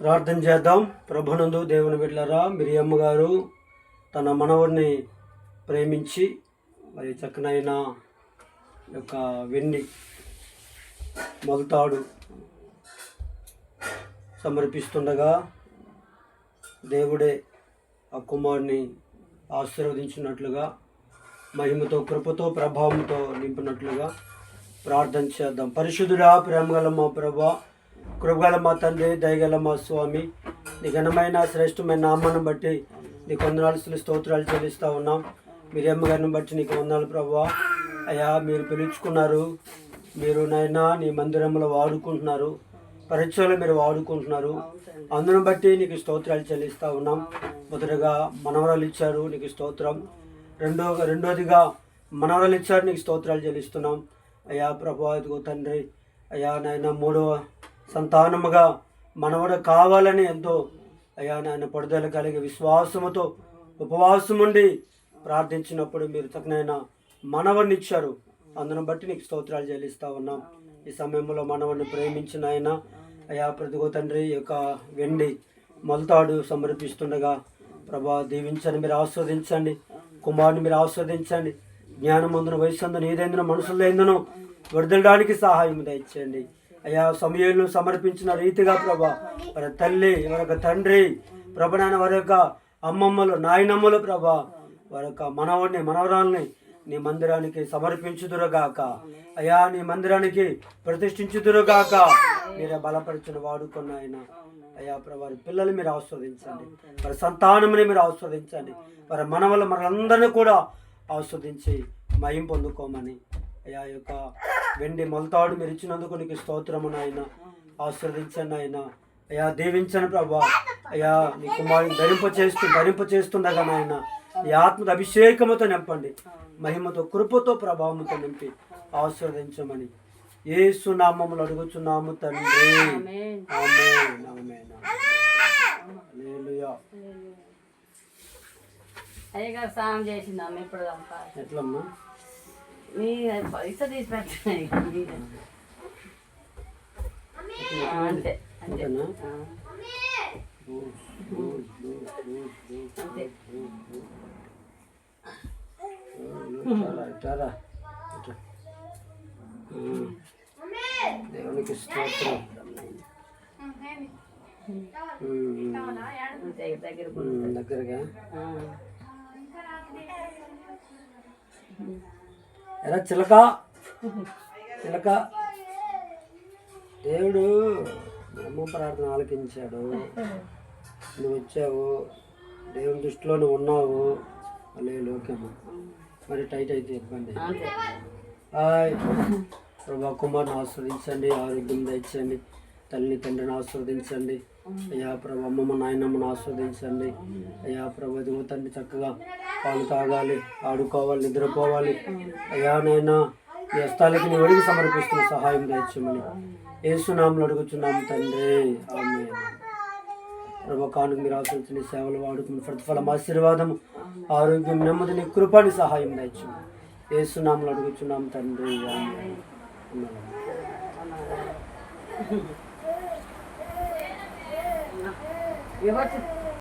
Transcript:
ప్రార్థన చేద్దాం. ప్రభునందు దేవుని బిడ్డలరా మిరియమ్మ గారు తన మనవుడిని ప్రేమించి మరి చక్కనైన యొక్క వెండి మొలతాడు సమర్పిస్తుండగా దేవుడే ఆ కుమారుని ఆశీర్వదించినట్లుగా మహిమతో కృపతో ప్రభావంతో నింపినట్లుగా ప్రార్థన చేద్దాం. పరిశుద్ధుడా ప్రేమగల మా ప్రభా కృపగల మా తండ్రి దయగల మా స్వామి. నీ ఘనమైన శ్రేష్టమైన నామాన్ని బట్టి నీకు వందనాలు స్తోత్రాలు చెల్లిస్తూ ఉన్నాం. మీరేమ్మ గారిని బట్టి నీకు వందనాలు ప్రభా అయ్యా మీరు పిలుచుకున్నారు. మీరు నైనా నీ మందిరంలో వాడుకుంటున్నారు. పరీక్షలు మీరు వాడుకుంటున్నారు. అందును బట్టి నీకు స్తోత్రాలు చెల్లిస్తూ ఉన్నాం. మొదటగా మనవరాలు ఇచ్చారు నీకు స్తోత్రం. రెండో రెండోదిగా మనవరాలు ఇచ్చారు నీకు స్తోత్రాలు చెల్లిస్తున్నాం. అయ్యా ప్రభా ఇదిగో తండ్రి. అయ్యా నాయన మూడవ సంతానముగా మనవడు కావాలని ఎంతో అయ్యా నాయన పడుదల కలిగే విశ్వాసముతో ఉపవాసం ఉండి ప్రార్థించినప్పుడు మీరు చక్కనైన మనవడిని ఇచ్చారు. అందును బట్టి నీకు స్తోత్రాలు చెల్లిస్తా ఉన్నాం. ఈ సమయంలో మనవడిని ప్రేమించిన ఆయన అయ్యా ప్రతిగో తండ్రి యొక్క వెండి మొలతాడు సమర్పిస్తుండగా ప్రభా దీవించండి మీరు ఆస్వాదించండి కుమారుని మీరు ఆస్వాదించండి జ్ఞానం అందున వయసు అందున ఏదైందునో మనసులో ఏందనో విడుదలడానికి సహాయం దయచేయండి. అయ్యా సమయంలో సమర్పించిన రీతిగా ప్రభా మన తల్లి మన యొక్క తండ్రి ప్రభనాయన వారి యొక్క అమ్మమ్మలు నాయనమ్మలు ప్రభా వారి యొక్క మనవడిని మనవరాల్ని నీ మందిరానికి సమర్పించుదురుగాక. అయ్యా నీ మందిరానికి ప్రతిష్ఠించుదురుగాక. మీరే బలపరిచిన వాడుకున్న ఆయన అయ్యా ప్రభు వారి పిల్లలు మీరు ఆస్వాదించండి. వారి సంతానముని మీరు ఆస్వాదించండి. వారి మనవల మనందరినీ కూడా ఆస్వాదించి మయం పొందుకోమని. అయ్యా యొక్క వెండి మొలతాడు మీరు ఇచ్చినందుకు నీకు స్తోత్రము నాయన. ఆస్వాదించండి ఆయన అయ్యా దీవించండి ప్రభా. అయ్యా నీ కుమారుని ధరింప చేస్తూ ధరింప చేస్తుండగా నాయన ఈ ఆత్మద అభిషేకముతో నింపండి. మహిమతో కృపతో ప్రభావంతో నింపి ఆస్వాదించమని ఏసు నామములు అడుగుచున్నాము తండ్రి. అయ్యగారు చేసిందాం ఎట్లమ్మా? మీ పైస తీసి పెట్టినాయి అంతే అంతే. అంతేనా? అంతే. ఇటారా, ఇటారా. ఇటా. ఉమ్. దేవునికి స్తోత్రం. దగ్గరగా. ఎరా చిలక. చిలక. దేవుడు మీ అమ్మ ప్రార్థన ఆలకించాడు. నువ్వు వచ్చావు. దేవుని దృష్టిలో నువ్వు ఉన్నావు. లేదు ఓకేమ్మా మరి టైట్ అయితే ఇబ్బంది. హాయ్. ప్రభా కుమార్ని ఆస్వాదించండి ఆరోగ్యం దయచండి తల్లిని తండ్రిని ఆస్వాదించండి అయ్యా ప్రభు అమ్మమ్మ నాయనమ్మను ఆస్వాదించండి. అయ్యా ప్రభు ఇదిగో తండ్రి చక్కగా పాలు తాగాలి ఆడుకోవాలి నిద్రపోవాలి. అయ్యా నైనా ఈ హస్తాలకి నీ ఒడికి సమర్పిస్తున్న సహాయం దయచమని ఏసునాములు అడుగుచున్నాము తండ్రి. ఆమె కానుక మీరు ఆశ్రయించిన సేవలు వాడుకుని ప్రతిఫలం ఆశీర్వాదము ఆరోగ్యం నెమ్మదిని కృపాని సహాయం దయచమని ఏసునాములు అడుగుచున్నాము తండ్రి. ఆమె 以后就